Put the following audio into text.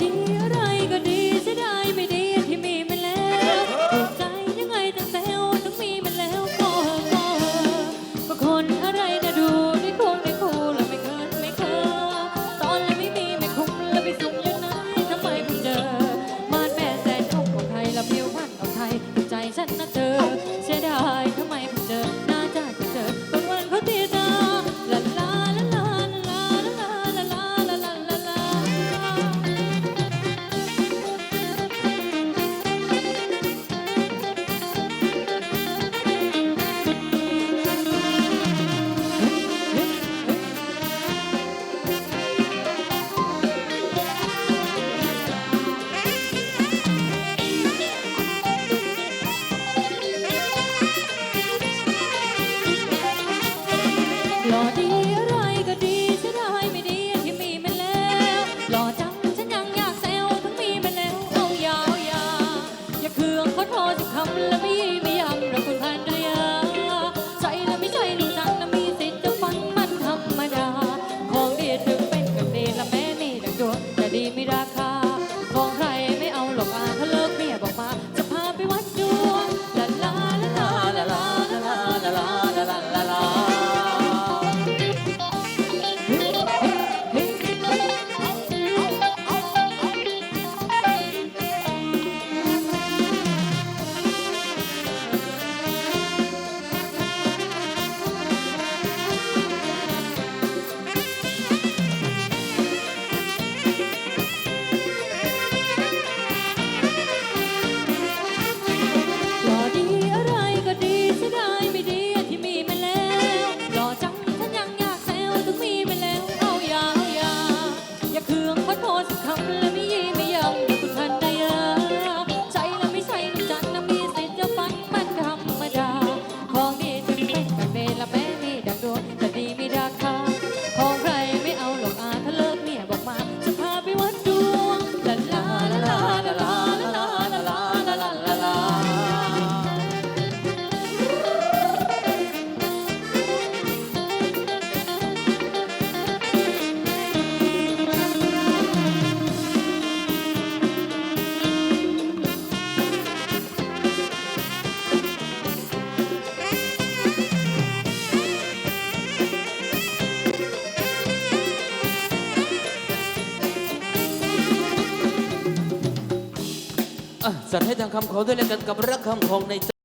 ดีอะไรก็ดีเสียด้ไม่ดีที่มีมันแล้วถูกใจยังไงตั้งแต่ถึงมีมันแล้วก็ก็บางคนอะไรนะดูได้คงได้คู่แล้วไม่เคยไม่เคยตอนแล้วไม่มีไม่คุ้มแล้วไปสุขอยู่ไหนทำไมเพิ่งเจอมาแม่แสนอกของไทยแล้วเพียวพรรณของไทยใจฉันนะเธอ หล่อดีอะไรก็ดีเสียดายไม่ดีที่มีมันแล้วหล่อจังฉันยังอยากแซวทั้งมีมันแล้วเอายาวยาวอย่าเคืองขอโทษสักคำและไม่ยี่ไม่ยำเราคุณพันรยาใช่และไม่ใช่ลูกจังนะมีสิทธิ์จะฟังมันธรรมดา ของดีถึงเป็นกันดีและแม้มีดังดวงแต่ดีไม่รา อ่นให้ทางคำขอด้วยแล้วกันกับรักคำของในใจ